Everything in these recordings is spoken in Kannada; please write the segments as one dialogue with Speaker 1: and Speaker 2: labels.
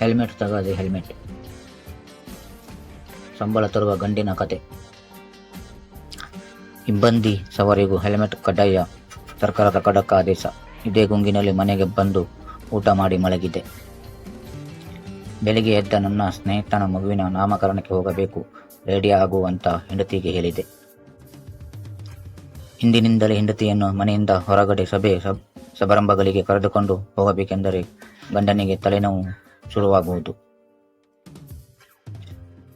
Speaker 1: Helmet ತಗದೆ helmet. ಸಂಬಳ ತರುವ ಗಂಡಿನ ಕತೆ. ಇಬ್ಬಂದಿ ಸವಾರಿಗೂ ಹೆಲ್ಮೆಟ್ ಕಡ್ಡಾಯ. ಸರ್ಕಾರದ ಖಡಕ್ ಆದೇಶ. ಇದೇ ಗುಂಗಿನಲ್ಲಿ ಮನೆಗೆ ಬಂದು ಊಟ ಮಾಡಿ ಮಲಗಿದೆ. ಬೆಳಿಗ್ಗೆ ಎದ್ದ ನನ್ನ ಸ್ನೇಹಿತನ ಮಗುವಿನ ನಾಮಕರಣಕ್ಕೆ ಹೋಗಬೇಕು. ರೆಡಿ ಆಗು ಅಂತ ಹೆಂಡತಿಗೆ ಹೇಳಿದೆ. ಇಂದಿನಿಂದಲೇ ಹೆಂಡತಿಯನ್ನು ಮನೆಯಿಂದ ಹೊರಗಡೆ ಸಭೆ ಸಬ್- ಸಮಾರಂಭಗಳಿಗೆ ಕರೆದುಕೊಂಡು ಹೋಗಬೇಕೆಂದರೆ ಗಂಡನಿಗೆ ತಲೆನೋವು ಶುರುವಾಗುವುದು.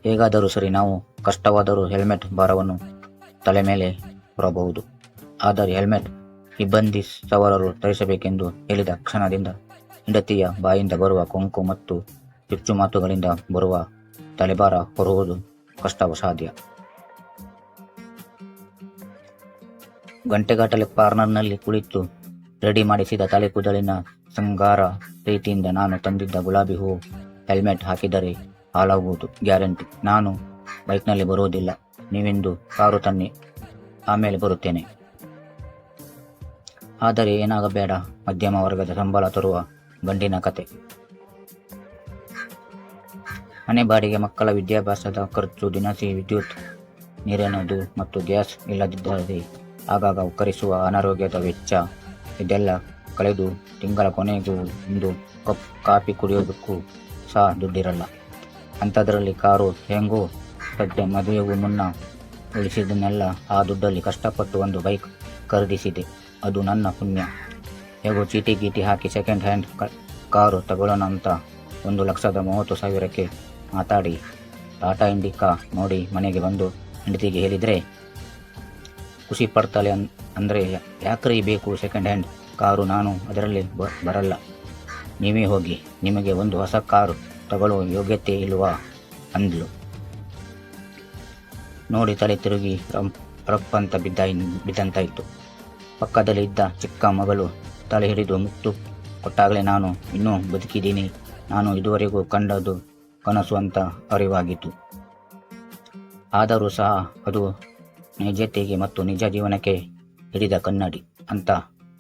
Speaker 1: ಹೇಗಾದರೂ ಸರಿ ನಾವು ಕಷ್ಟವಾದರೂ ಹೆಲ್ಮೆಟ್ ಭಾರವನ್ನು ತಲೆ ಮೇಲೆ ಹೊರಬಹುದು ಆದರೆ ಹೆಲ್ಮೆಟ್ ಸಿಬ್ಬಂದಿ ಸವಾರರು ಧರಿಸಬೇಕೆಂದು ಹೇಳಿದ ಕ್ಷಣದಿಂದ ಹೆಂಡತಿಯ ಬಾಯಿಂದ ಬರುವ ಕೊಂಕು ಮತ್ತು ಚುಚ್ಚು ಮಾತುಗಳಿಂದ ಬರುವ ತಲೆಬಾರ ಹೊರುವುದು ಕಷ್ಟಸಾಧ್ಯ. ಗಂಟೆಗಾಟಲೆ ಪಾರ್ನರ್ನಲ್ಲಿ ಕುಳಿತು ರೆಡಿ ಮಾಡಿಸಿದ ತಲೆ ಕೂದಲಿನ ಸಂಗಾರ ಪ್ರೀತಿಯಿಂದ ನಾನು ತಂದಿದ್ದ ಗುಲಾಬಿ ಹೂ ಹೆಲ್ಮೆಟ್ ಹಾಕಿದರೆ ಹಾಳಾಗುವುದು, ಗ್ಯಾರಂಟಿ. ನಾನು ಬೈಕ್ನಲ್ಲಿ ಬರುವುದಿಲ್ಲ ನೀವೆಂದು ಕಾರು ತನ್ನಿ, ಆಮೇಲೆ ಬರುತ್ತೇನೆ. ಆದರೆ ಏನಾಗಬೇಡ, ಮಧ್ಯಮ ವರ್ಗದ ಸಂಬಳ ತರುವ ಗಂಡಿನ ಕತೆ. ಮನೆ ಬಾಡಿಗೆ ಮಕ್ಕಳ ವಿದ್ಯಾಭ್ಯಾಸದ ಖರ್ಚು, ದಿನಸಿ, ವಿದ್ಯುತ್, ನೀರಿನದು ಮತ್ತು ಗ್ಯಾಸ್ ಇಲ್ಲದಿದ್ದರೆ ಆಗಾಗ ಉಕ್ಕರಿಸುವ ಅನಾರೋಗ್ಯದ ವೆಚ್ಚ ಇದೆಲ್ಲ ಕಳೆದು ತಿಂಗಳ ಕೊನೆಗೂ ಒಂದು ಕಪ್, ಕಾಫಿ ಕುಡಿಯೋದಕ್ಕೂ ಸಹ ದುಡ್ಡಿರಲ್ಲ. ಅಂಥದ್ರಲ್ಲಿ ಕಾರು ಹೆಂಗೋ ಸದ್ಯ ಮದುವೆಗೂ ಮುನ್ನ ಉಳಿಸಿದ್ದನ್ನೆಲ್ಲ ಆ ದುಡ್ಡಲ್ಲಿ ಕಷ್ಟಪಟ್ಟು ಒಂದು ಬೈಕ್ ಖರೀದಿಸಿದೆ. ಅದು ನನ್ನ ಪುಣ್ಯ. ಹೇಗೋ ಚೀಟಿ ಗೀಟಿ ಹಾಕಿ ಸೆಕೆಂಡ್ ಹ್ಯಾಂಡ್ ಕಾರು ತಗೊಳ್ಳೋಣ ಅಂತ ಒಂದು ಲಕ್ಷದ ಮೂವತ್ತು ಸಾವಿರಕ್ಕೆ ಮಾತಾಡಿ ಟಾಟಾ ಇಂಡಿಕಾ ನೋಡಿ ಮನೆಗೆ ಬಂದು ಹೆಂಡತಿಗೆ ಹೇಳಿದರೆ, ಖುಷಿ ಪಡ್ತಾಳೆ ಅನ್ ಅಂದರೆ ಯಾಕ್ರಿ ಬೇಕು ಸೆಕೆಂಡ್ ಹ್ಯಾಂಡ್ ಕಾರು ನಾನು ಅದರಲ್ಲಿ ಬರಲ್ಲ. ನೀವೇ ಹೋಗಿ, ನಿಮಗೆ ಒಂದು ಹೊಸ ಕಾರು ತಗೊಳ್ಳುವ ಯೋಗ್ಯತೆ ಇಲ್ವಾ? ಅಂದ್ಲು. ನೋಡಿ ತಲೆ ತಿರುಗಿ ರಂಪ್ ರಪ್ ಅಂತ ಬಿದ್ದ ಬಿದ್ದಂತಾಯಿತು. ಪಕ್ಕದಲ್ಲಿ ಇದ್ದ ಚಿಕ್ಕ ಮಗಳು ತಲೆ ಹಿಡಿದು ಮುತ್ತು ಕೊಟ್ಟಾಗಲೇ ನಾನು ಇನ್ನೂ ಬದುಕಿದ್ದೀನಿ. ನಾನು ಇದುವರೆಗೂ ಕಂಡದ್ದು ಕನಸು ಅಂತ ಅರಿವಾಗಿತ್ತು. ಆದರೂ ಸಹ ಅದು ನಿಜತೆಗೆ ಮತ್ತು ನಿಜ ಜೀವನಕ್ಕೆ ಹಿಡಿದ ಕನ್ನಡಿ ಅಂತ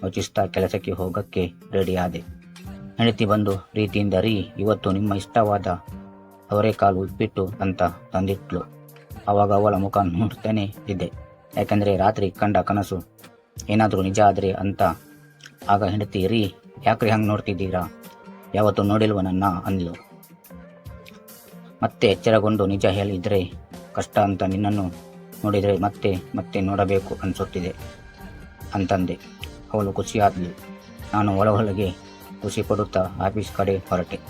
Speaker 1: ಯೋಚಿಸ್ತಾ ಕೆಲಸಕ್ಕೆ ಹೋಗಕ್ಕೆ ರೆಡಿಯಾದೆ. ಹೆಂಡತಿ ಬಂದು ಪ್ರೀತಿಯಿಂದ ರೀ ಇವತ್ತು ನಿಮ್ಮ ಇಷ್ಟವಾದ ಅವರೆಕಾಳು ಉಪ್ಪಿಟ್ಟು ಅಂತ ತಂದಿಟ್ಲು. ಆವಾಗ ಅವಳ ಮುಖ ನೋಡ್ತಾನೆ ಇದ್ದೆ. ಯಾಕಂದರೆ ರಾತ್ರಿ ಕಂಡ ಕನಸು ಏನಾದರೂ ನಿಜ ಆದರೆ ಅಂತ. ಆಗ ಹೆಂಡತಿ ರೀ ಯಾಕ್ರಿ ಹಂಗೆ ನೋಡ್ತಿದ್ದೀರಾ? ಯಾವತ್ತೂ ನೋಡಿಲ್ವ ನನ್ನ ಅಂದ್ಲು. ಮತ್ತೆ ಎಚ್ಚರಗೊಂಡು ನಿಜ ಹೇಳಿದ್ರೆ ಕಷ್ಟ ಅಂತ ನಿನ್ನನ್ನು ನೋಡಿದರೆ ಮತ್ತೆ ಮತ್ತೆ ನೋಡಬೇಕು ಅನಿಸುತ್ತಿದೆ. ಅಂತಂದೆ. ಅವಳು ಖುಷಿಯಾದಳು ನಾನು ಒಳ ಒಳಗೆ ಖುಷಿ ಪಡುತ್ತಾ ಆಫೀಸ್ ಕಡೆ ಹೊರಟೆ.